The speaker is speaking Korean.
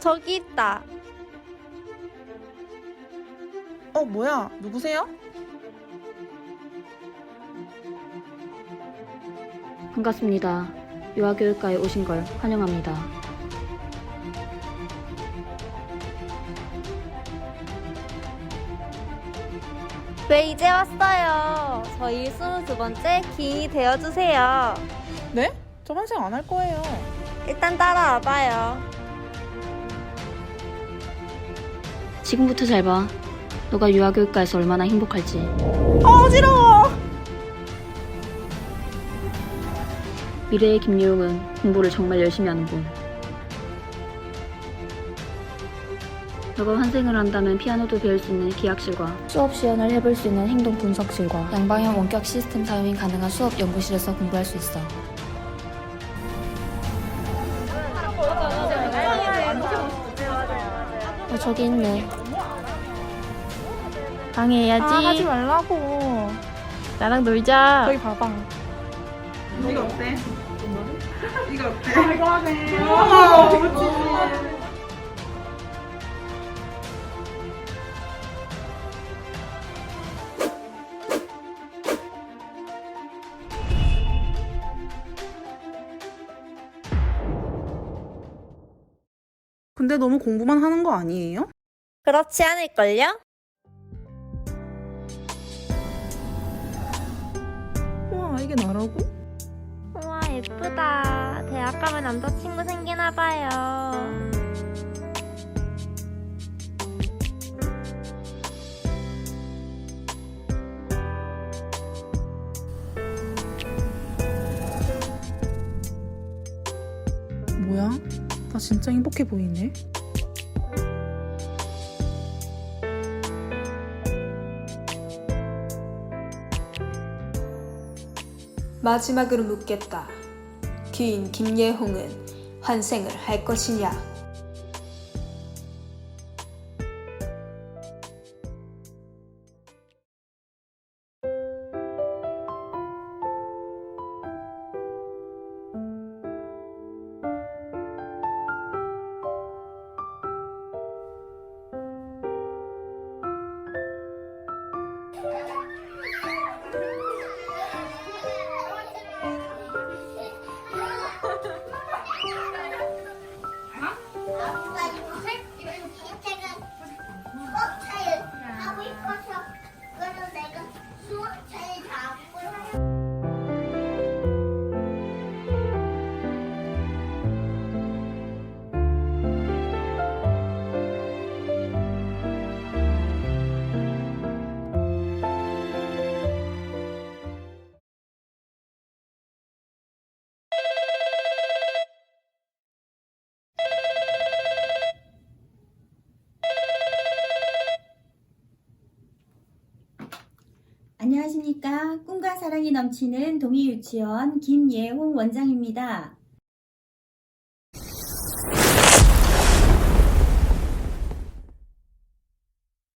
저기 있다. 어, 뭐야? 누구세요? 반갑습니다. 유아교육과에 오신 걸 환영합니다. 왜 이제 왔어요? 저희 22번째 기인이 되어주세요. 네? 저 환생 안 할 거예요. 일단 따라와봐요. 지금부터 잘 봐. 너가 유아교육과에서 얼마나 행복할지. 아, 어지러워! 미래의 김예웅은 공부를 정말 열심히 하는 분. 너가 환생을 한다면 피아노도 배울 수 있는 기악실과 수업 시연을 해볼 수 있는 행동 분석실과 양방향 원격 시스템 사용이 가능한 수업 연구실에서 공부할 수 있어. 어, 저기 있네. 방해해야지. 아, 하지 말라고. 나랑 놀자. 저기 봐봐. 이거 어때? 이거 어때? 이거 하네. 와, 그렇지. 근데 너무 공부만 하는 거 아니에요? 그렇지 않을걸요? 이게 나라고? 우와, 예쁘다. 대학 가면 남자친구 생기나 봐요. 뭐야? 나 진짜 행복해 보이네. 마지막으로 묻겠다. 귀인 김예홍은 환생을 할 것이냐? 안녕하십니까. 꿈과 사랑이 넘치는 동의유치원 김예홍 원장입니다.